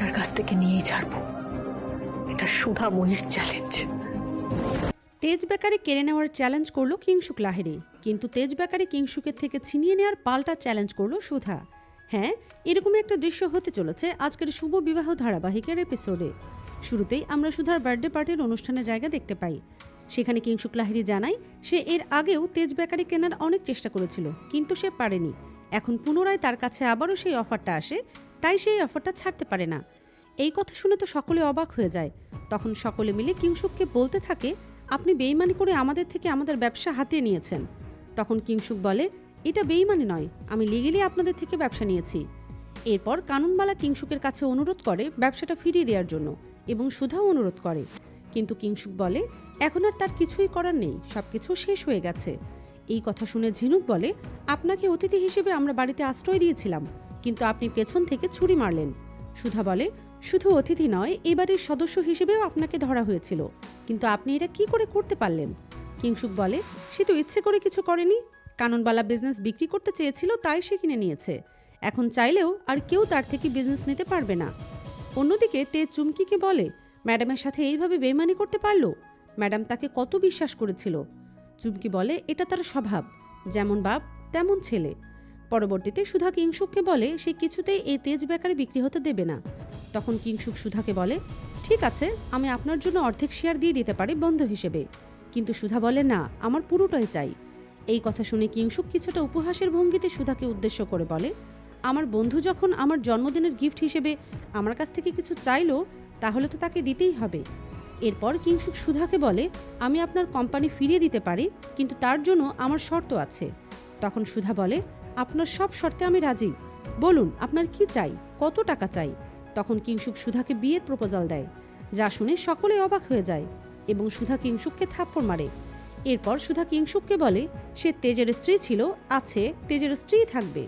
তার কাছ থেকে নিয়েই ছাড়বো। এটা সুধা মহির চ্যালেঞ্জ তেজ বেকারি কেড়ে নেওয়ার চ্যালেঞ্জ করল কিংসুক লাহিড়ি। কিন্তু তেজ বেকারি কিংসুকের থেকে ছিনিয়ে নেওয়ার পাল্টা চ্যালেঞ্জ করল সুধা। হ্যাঁ এরকমই একটা দৃশ্য হতে চলেছে আজকের শুভ বিবাহ ধারাবাহিকের এপিসোডে শুরুতেই আমরা সুধার বার্থডে পার্টির অনুষ্ঠানের জায়গা দেখতে পাই। সেখানে কিংসুক লাহিড়ি জানায়, সে এর আগেও তেজ বেকারি কেনার অনেক চেষ্টা করেছিল, কিন্তু সে পারেনি। এখন পুনরায় তার কাছে আবারও সেই অফারটা আসে তাই সেই অফারটা ছাড়তে পারে না। এই কথা শুনে তো সকলে অবাক হয়ে যায়। তখন সকলে মিলে কিংসুককে বলতে থাকে, আপনি বেইমানি করে আমাদের থেকে আমাদের ব্যবসা হাতিয়ে নিয়েছেন। তখন কিংসুক বলে, এটা বেইমানি নয়, আমি লিগেলি আপনাদের থেকে ব্যবসা নিয়েছি। এরপর কানুনবালা কিংসুকের কাছে অনুরোধ করে ব্যবসাটা ফিরিয়ে দেওয়ার জন্য এবং সুধাও অনুরোধ করে। কিন্তু কিংসুক বলে, এখন আর তার কিছুই করার নেই সব কিছু শেষ হয়ে গেছে। এই কথা শুনে ঝিনুক বলে, আপনাকে অতিথি হিসেবে আমরা বাড়িতে আশ্রয় দিয়েছিলাম। কিন্তু আপনি পেছন থেকে ছুরি মারলেন। সুধা বলে, শুধু অতিথি নয়, এবারের সদস্য হিসেবেও আপনাকে ধরা হয়েছিল। কিন্তু আপনি এটা কি করে করতে পারলেন? কিংসুক বলে, সে তো ইচ্ছে করে কিছু করেনি। কাননবালা বিজনেস বিক্রি করতে চেয়েছিল, তাই সে কিনে নিয়েছে। এখন চাইলেও আর কেউ তার থেকে বিজনেস নিতে পারবে না। অন্যদিকে তে চুমকিকে বলে, ম্যাডামের সাথে এইভাবে বেইমানি করতে পারল? ম্যাডাম তাকে কত বিশ্বাস করেছিল। চুমকি বলে, এটা তার স্বভাব। যেমন বাপ, তেমন ছেলে। পরবর্তীতে সুধা কিংসুককে বলে, সে কিছুতেই এই তেজ বেকারে বিক্রি হতে দেবে না। তখন কিংসুক সুধাকে বলে, ঠিক আছে, আমি আপনার জন্য অর্ধেক শেয়ার দিয়ে দিতে পারি বন্ধু হিসেবে। কিন্তু সুধা বলে, না, আমার পুরোটাই চাই। এই কথা শুনে কিংসুক কিছুটা উপহাসের ভঙ্গিতে সুধাকে উদ্দেশ্য করে বলে, আমার বন্ধু যখন আমার জন্মদিনের গিফট হিসেবে আমার কাছ থেকে কিছু চাইলো, তাহলে তো তাকে দিতেই হবে। এরপর কিংসুক সুধাকে বলে, আমি আপনার কোম্পানি ফিরিয়ে দিতে পারি, কিন্তু তার জন্য আমার শর্ত আছে। তখন সুধা বলে আপনার সব শর্তে আমি রাজি। বলুন, আপনার কি চাই? কত টাকা চাই? তখন কিংসুক সুধাকে বিয়ের প্রপোজাল দেয়, যা শুনে সকলে অবাক হয়ে যায় এবং সুধা কিংসুককে থাপ্পড় মারে। এরপর সুধা কিংসুককে বলে, সে তেজের স্ত্রী ছিল, আছে, তেজের স্ত্রী থাকবে।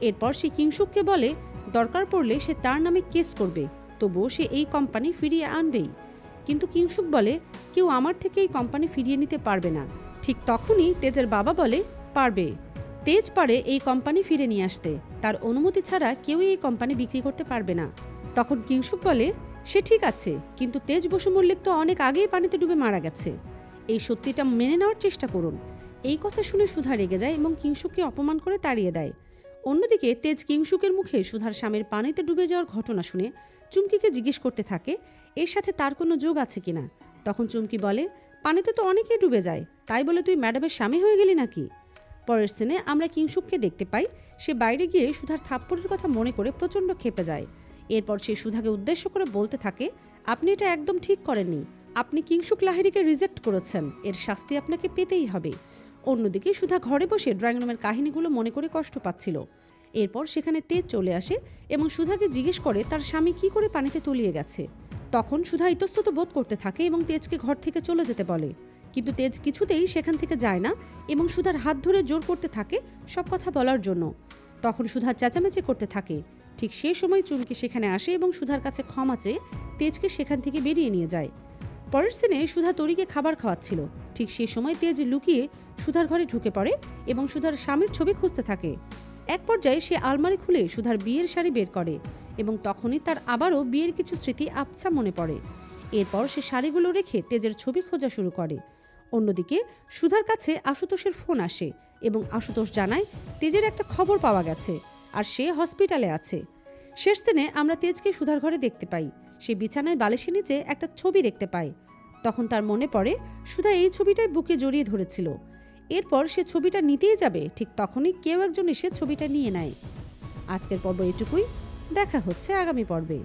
এরপর সে কিংসুককে বলে, দরকার পড়লে সে তার নামে কেস করবে, তবুও সে এই কোম্পানি ফিরিয়ে আনবেই। কিন্তু কিংসুক বলে, কেউ আমার থেকে এই কোম্পানি ফিরিয়ে নিতে পারবে না। ঠিক তখনই তেজের বাবা বলে, পারবে। তেজ পারে এই কোম্পানি ফিরে নিয়ে আসতে। তার অনুমতি ছাড়া কেউই এই কোম্পানি বিক্রি করতে পারবে না। তখন কিংসুক বলে, সে ঠিক আছে, কিন্তু তেজ বসু মল্লিক তো অনেক আগেই পানিতে ডুবে মারা গেছে। এই সত্যিটা মেনে নেওয়ার চেষ্টা করুন। এই কথা শুনে সুধা রেগে যায় এবং কিংসুককে অপমান করে তাড়িয়ে দেয়। অন্যদিকে তেজ কিংসুকের মুখে সুধার স্বামীর পানিতে ডুবে যাওয়ার ঘটনা শুনে চুমকিকে জিজ্ঞেস করতে থাকে, এর সাথে তার কোনো যোগ আছে কিনা? তখন চুমকি বলে, পানিতে তো অনেকেই ডুবে যায়, তাই বলে তুই ম্যাডামের স্বামী হয়ে গেলি নাকি? পরের সিনে আমরা কিংসুককে দেখতে পাই। সে বাইরে গিয়ে সুধার থাপ্পড়ের কথা মনে করে প্রচণ্ড খেপে যায়। এরপর সে সুধাকে উদ্দেশ্য করে বলতে থাকে, আপনি এটা একদম ঠিক করেননি। আপনি কিংসুক লাহিড়িকে রিজেক্ট করেছেন। এর শাস্তি আপনাকে পেতেই হবে। অন্যদিকে সুধা ঘরে বসে ড্রয়িং রুমের কাহিনীগুলো মনে করে কষ্ট পাচ্ছিল। এরপর সেখানে তেজ চলে আসে এবং সুধাকে জিজ্ঞেস করে, তার স্বামী কি করে পানিতে তলিয়ে গেছে? তখন সুধা ইতস্তত বোধ করতে থাকে এবং তেজকে ঘর থেকে চলে যেতে বলে। কিন্তু তেজ কিছুতেই সেখান থেকে যায় না এবং সুধার হাত ধরে জোর করতে থাকে সব কথা বলার জন্য। তখন সুধা চেঁচামেচি করতে থাকে। ঠিক সে সময় চুমকি সেখানে আসে এবং সুধার কাছে ক্ষমা চেয়ে তেজকে সেখান থেকে বেরিয়ে নিয়ে যায়। পরের সিনে সুধা তরিকে খাবার খাওয়াচ্ছিল। ঠিক সে সময় তেজ লুকিয়ে সুধার ঘরে ঢুকে পড়ে এবং সুধার স্বামীর ছবি খুঁজতে থাকে। এক পর্যায়ে সে আলমারি খুলে সুধার বিয়ের শাড়ি বের করে এবং তখনই তার আবারও বিয়ের কিছু স্মৃতি আবছা মনে পড়ে। এরপর সে শাড়িগুলো রেখে তেজের ছবি খোঁজা শুরু করে। অন্যদিকে সুধার কাছে আশুতোষের ফোন আসে এবং আশুতোষ জানায়, তেজের একটা খবর পাওয়া গেছে আর সে হসপিটালে আছে। শেষ দিনে আমরা তেজকে সুধার ঘরে দেখতে পাই। সে বিছানায় বালিশের নিচে একটা ছবি দেখতে পায়। তখন তার মনে পড়ে, সুধা এই ছবিটাই বুকে জড়িয়ে ধরেছিল। এরপর সে ছবিটা নিতেই যাবে, ঠিক তখনই কেউ একজন এসে ছবিটা নিয়ে নেয়। আজকের পর্ব এটুকুই। দেখা হচ্ছে আগামী পর্বে।